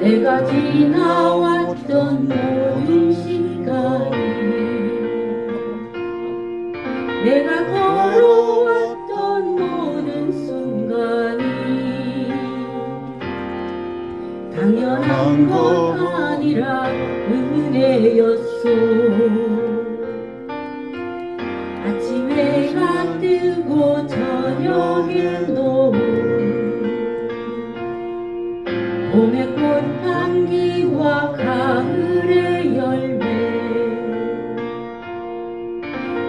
내가 지나왔던 모든 시간이 내가 걸어왔던 모든 순간이 당연한 것 아니라 은혜였소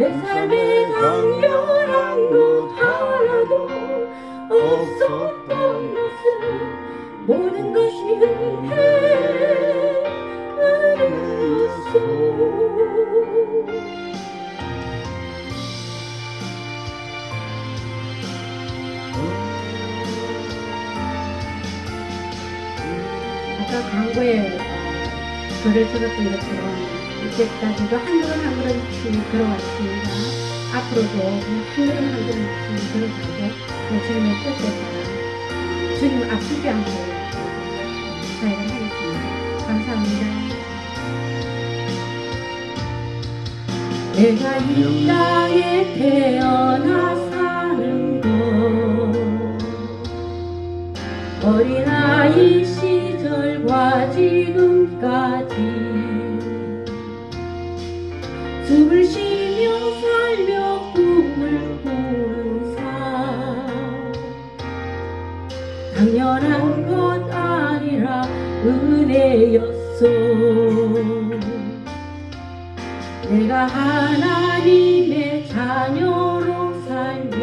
내 삶에 강렬한 것 하나도 없었던 것은 모든 것이 은혜 은혜였어 아까 광고에 어, 글을 적었던 것처럼 이때까지도 한 걸음 한 걸음씩 걸어왔습니다. 앞으로도 한 걸음 한 걸음씩 걸어가고 또 주님의 뜻에 따라 주님 아프지 않고 사역을 하겠습니다. 감사합니다. 내가 이 땅에 태어나 사는 것 어린아이 시절과 지금까지 숨을 쉬며 살며 꿈을 꾸는 삶. 당연한 것 아니라 은혜였소. 내가 하나님의 자녀로 살며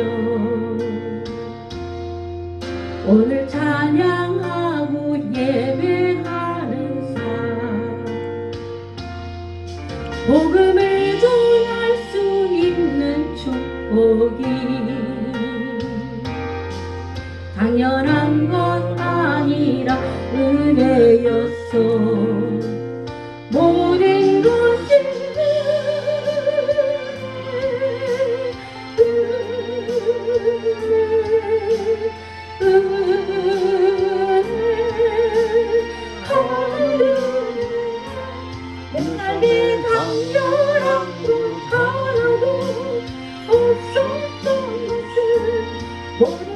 오늘 위한 것 아니라 은혜였어 모든 것이 은혜 은혜 하루 내게 강렬하고 가라고 없었던 것을